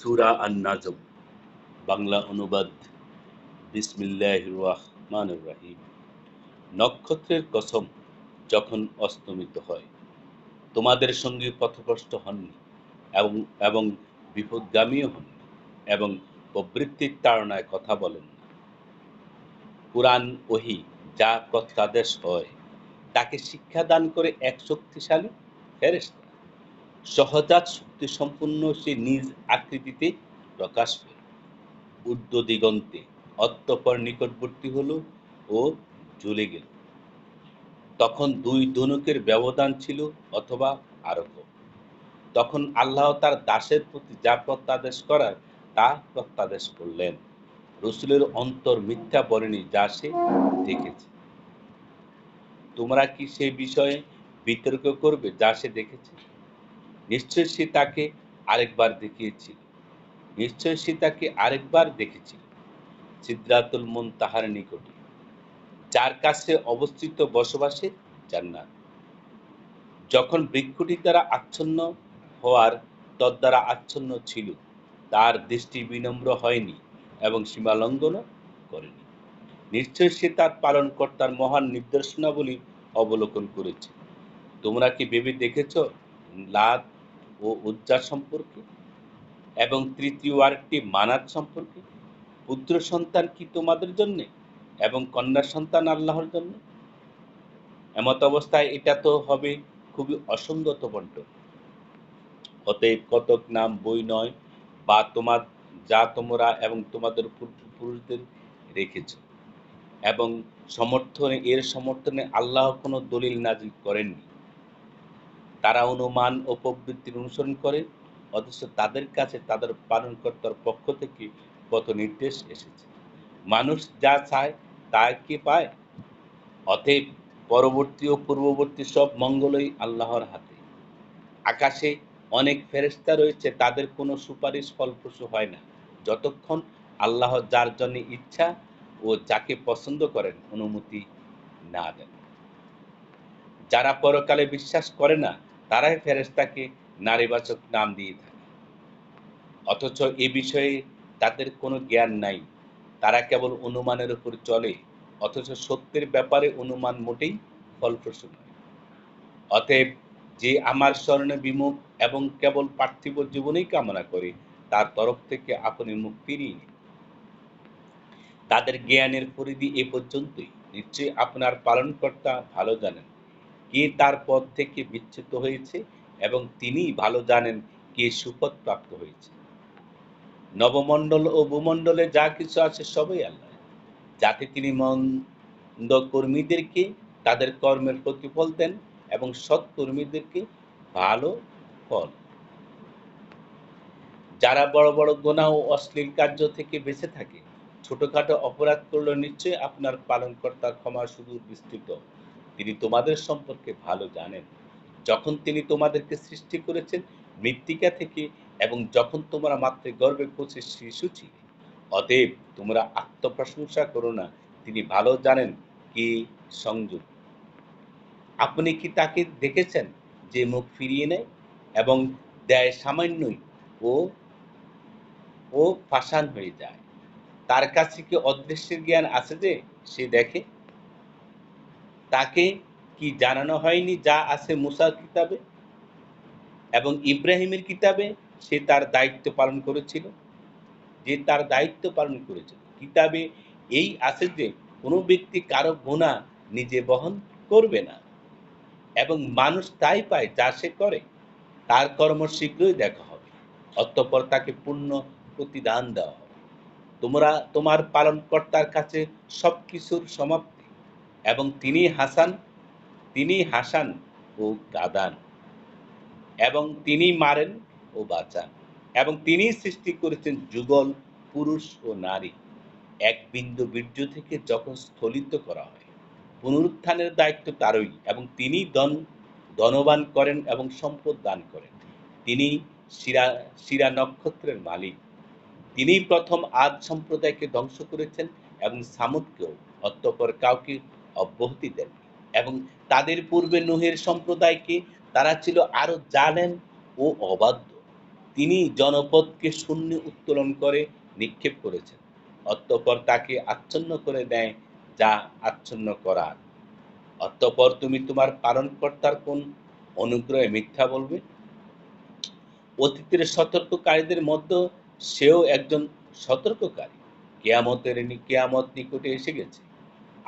সুরা আন নাজম বাংলা অনুবাদ বিসমিল্লাহ রহমান রাহিম নক্ষত্রের কসম যখন অস্তমিত হয়, তোমাদের সঙ্গে পথভ্রষ্ট হননি এবং এবং বিপদগামীও হননি এবং প্রবৃত্তির তাড়নায় কথা বলেন না। কোরআন ওহি যা প্রত্যাদেশ হয়, তাকে শিক্ষাদান করে এক শক্তিশালী ফেরেস্তা সহজাত শক্তি সম্পূর্ণ সে নিজ আকৃতিতে প্রকাশ পেল ঊর্ধ্ব দিগন্তে অত্যপর নিকটবর্তী হলো ও জ্বলে গেল। তখন দুই ধনুকের ব্যবধান ছিল অথবা আরও তখন আল্লাহ তার দাসের প্রতি যা প্রত্যাদেশ করার, তা প্রত্যাদেশ করলেন। রসুলের অন্তর মিথ্যা বলেনি যা সে দেখেছে। তোমরা কি সে বিষয়ে বিতর্ক করবে যা সে দেখেছে? নিশ্চয় সে তাকে আরেকবার দেখিয়েছিল। নিশ্চয় সে তাকে আরেকবার দেখেছিল। সিদ্ধাতুল মন তাহার নিকটে, যার কাছে অবস্থিত বসবাসে জান্নাত। যখন বৃক্ষটি দ্বারা আচ্ছন্ন হওয়ার তদ্বারা আচ্ছন্ন ছিল, তার দৃষ্টি বিনম্র হয়নি এবং সীমালঙ্ঘনও করেনি। নিশ্চয় সে তার পালনকর্তার মহান নির্দেশনাবলী অবলোকন করেছে। তোমরা কি ভেবে দেখেছ? লাদ ও উজ্জা সম্পর্কে এবং তৃতীয় আরেকটি মানাত সম্পর্কে? পুত্র সন্তান কি তোমাদের জন্যে এবং কন্যা সন্তান আল্লাহর জন্য? এমত অবস্থায় এটা তো হবে খুবই অসঙ্গত বন্টন। অতএব কতক নাম, বই নয় বা তোমার যা তোমরা এবং তোমাদের পূর্বপুরুষদের রেখেছ। এবং সমর্থনে, এর সমর্থনে আল্লাহ কোনো দলিল নাজিল করেননি। তারা অনুমান ও প্রবৃত্তির অনুসরণ করে, অথচ তাদের কাছে তাদের পালনকর্তার পক্ষ থেকে কত নির্দেশ এসেছে। মানুষ যা চায় তা কি পায়? অতএব পরবর্তী ও পূর্ববর্তী সব মঙ্গলই আল্লাহর হাতে। আকাশে অনেক ফেরেস্তা রয়েছে, তাদের কোনো সুপারিশ ফলপ্রসূ হয় না। যতক্ষণ আল্লাহ যার জন্য ইচ্ছা ও যাকে পছন্দ করেন অনুমতি না দেন। যারা পরকালে বিশ্বাস করে না তারাই ফেরেস্তাকে নারীবাচক নাম দিয়ে থাকে। অথচ এ বিষয়ে তাদের কোনো জ্ঞান নাই। তারা কেবল অনুমানের উপর চলে, অথচ সত্যের ব্যাপারে অনুমান মোটেই ফলপ্রসূ নয়। অতএব যে আমার স্মরণে বিমুখ এবং কেবল পার্থিব জীবনেই কামনা করে, তার তরফ থেকে আপনি ফিরিয়ে নিন। তাদের জ্ঞানের পরিধি এ পর্যন্তই। নিশ্চয়ই আপনার পালনকর্তা ভালো জানেন। কে তার পদ থেকে বিচ্যুত হয়েছে এবং তিনি ভালো জানেন কে সুপথ প্রাপ্ত হয়েছে। নবমণ্ডল ও ভূমণ্ডলে যা কিছু আছে সবই আল্লাহ যাতে তিনি মন্দ কর্মীদেরকে তাদের কর্মের প্রতিফল দেন এবং সৎ কর্মীদেরকে ভালো ফল। যারা বড় বড় গোনা ও অশ্লীল কার্য থেকে বেঁচে থাকে, ছোটখাটো অপরাধ করলে নিশ্চয়ই আপনার পালনকর্তার ক্ষমা শুধু বিস্তৃত। তিনি তোমাদের সম্পর্কে ভালো জানেন। যখন তিনি তোমাদেরকে সৃষ্টি করেছেন মৃত্তিকা থেকে এবং যখন তোমরা মাত্র গর্বে কোচে শিশু ছিলে, অতএব তোমরা আত্মপ্রশংসা করো না, তিনি ভালো জানেন কি সংযোগ। আপনি কি তাকে দেখেছেন যে মুখ ফিরিয়ে নেয় এবং দেয় সামান্যই ও ও ফাঁসান হয়ে যায়? তার কাছে কি অদৃশ্যের জ্ঞান আছে যে সে দেখে? তাকে কি জানানো হয়নি যা আছে মুসার কিতাবে? এবং ইব্রাহিমের কিতাবে সে তার দায়িত্ব পালন করেছিল। যে তার দায়িত্ব পালন করেছিল। কিতাবে এই আছে যে, কোনো ব্যক্তি কারও গুণা নিজে বহন করবে না। এবং মানুষ তাই পায় যা সে করে। তার কর্ম শীঘ্রই দেখা হবে। অতঃপর তাকে পূর্ণ প্রতিদান দেওয়া হবে। তোমরা তোমার পালনকর্তার কাছে সব কিছুর সমাপ্তি এবং তিনি হাসান তিনি হাসান ও গাদান এবং তিনি মারেন ও বাঁচান। এবং তিনি সৃষ্টি করেছেন যুগল, পুরুষ ও নারী। এক বিন্দু বীর্য থেকে যখন স্থলিত করা হয়, পুনরুত্থানের দায়িত্ব তারই এবং তিনি দন ধনবান করেন এবং সম্পদ দান করেন। তিনি শিরা শিরা নক্ষত্রের মালিক। তিনি প্রথম আদ সম্প্রদায়কে ধ্বংস করেছেন এবং সামুদকেও অত্যপর কাউকে অব্যাহতি দেন এবং তাদের পূর্বে নুহের সম্প্রদায়কে তারা ছিল আরও জালেন ও অবাধ্য। তিনি জনপদকে শূন্য উত্তোলন করে নিক্ষেপ করেছেন। অতঃপর তাকে আচ্ছন্ন করে দেয় যা আচ্ছন্ন করার। অতঃপর তুমি তোমার পালনকর্তার কোন অনুগ্রহে মিথ্যা বলবে? অতীতের সতর্ককারীদের মধ্যে সেও একজন সতর্ককারী। কেয়ামতের কেয়ামত নিকটে এসে গেছে।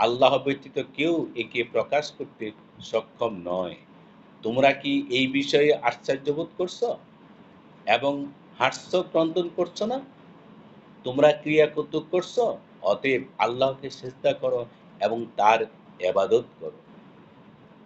আল্লাহ ব্যতীত কেউ একে প্রকাশ করতে সক্ষম নয়। তোমরা কি এই বিষয়ে আশ্চর্যবোধ করছ? এবং হাস্য ক্রন্দন করছ না? তোমরা ক্রিয়া কৌতুক করছ? অতএব আল্লাহকে চেষ্টা করো এবং তার এবাদত করো।